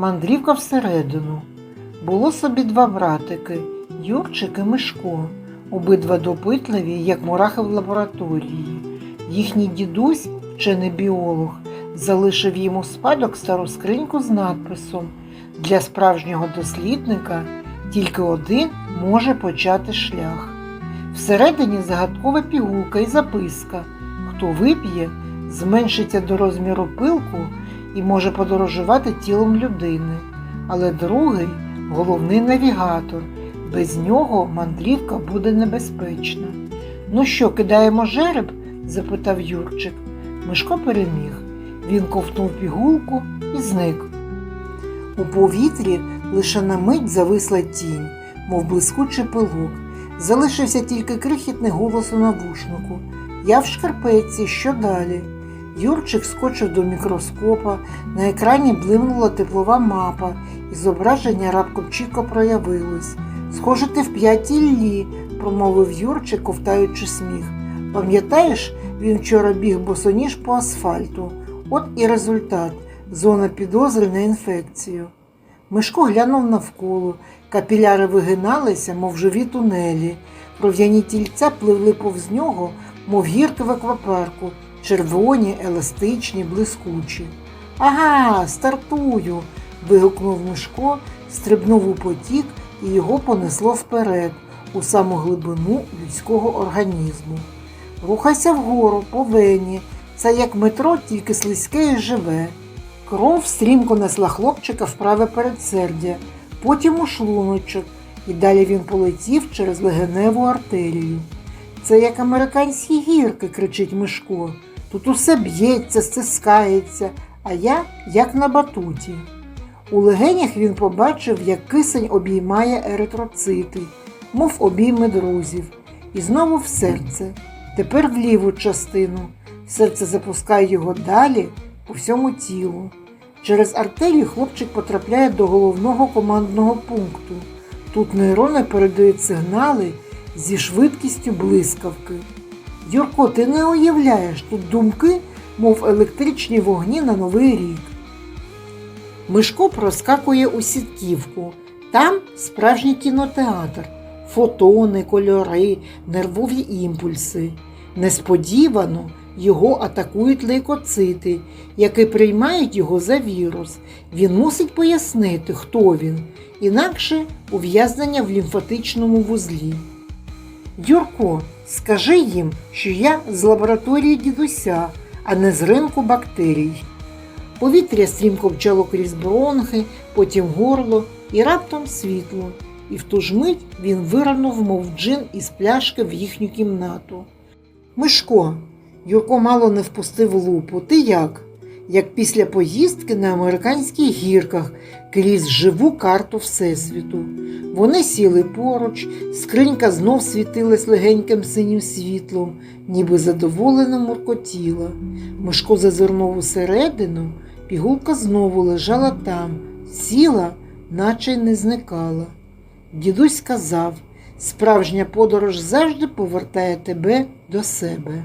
Мандрівка всередину. Було собі два братики Юрчик і Мишко, обидва допитливі, як мурахи в лабораторії. Їхній дідусь, вчений біолог, залишив їм у спадок стару скриньку з надписом Для справжнього дослідника тільки один може почати шлях. Всередині загадкова пігулка і записка. Хто вип'є, зменшиться до розміру пилку і може подорожувати тілом людини. Але другий головний навігатор. Без нього мандрівка буде небезпечна. Ну що, кидаємо жереб? запитав Юрчик. Мишко переміг. Він ковтнув пігулку і зник. У повітрі лише на мить зависла тінь, мов блискучий пилок. Залишився тільки крихітний голос у навушнику. Я в шкарпетці, що далі? Юрчик скочив до мікроскопа, на екрані блимнула теплова мапа, і зображення раптом чітко проявилось. Схоже, ти в п'ятій лі, промовив Юрчик, ковтаючи сміх. Пам'ятаєш, він вчора біг босоніж по асфальту. От і результат зона підозри на інфекцію. Мишко глянув навколо, капіляри вигиналися, мов живі тунелі. Кров'яні тільця пливли повз нього, мов гірки в аквапарку, червоні, еластичні, блискучі. Ага, стартую. вигукнув Мишко, стрибнув у потік і його понесло вперед, у саму глибину людського організму. Рухайся вгору, по вені. Це як метро, тільки слизьке і живе. Кров стрімко несла хлопчика в праве передсердя, потім у шлуночок, і далі він полетів через легеневу артерію. Це як американські гірки, кричить Мишко. Тут усе б'ється, стискається, а я як на батуті. У легенях він побачив, як кисень обіймає еритроцити, мов обійми друзів, і знову в серце, тепер в ліву частину. Серце запускає його далі по всьому тілу. Через артерію хлопчик потрапляє до головного командного пункту. Тут нейрони передають сигнали зі швидкістю блискавки. Юрко, ти не уявляєш, тут думки, мов електричні вогні на новий рік. Мишко проскакує у сітківку. Там справжній кінотеатр, фотони, кольори, нервові імпульси. Несподівано його атакують лейкоцити, які приймають його за вірус. Він мусить пояснити, хто він, інакше ув'язнення в лімфатичному вузлі. Юрко, скажи їм, що я з лабораторії дідуся, а не з ринку бактерій. Повітря стрімко вчало крізь бронхи, потім горло і раптом світло. І в ту ж мить він вирнув, мов джин із пляшки в їхню кімнату. Мишко, Юрко мало не впустив лупу. Ти як? Як після поїздки на американських гірках крізь живу карту Всесвіту. Вони сіли поруч, скринька знов світилась легеньким синім світлом, ніби задоволено муркотіла. Мишко зазирнув усередину, пігулка знову лежала там, сіла, наче й не зникала. Дідусь сказав, справжня подорож завжди повертає тебе до себе.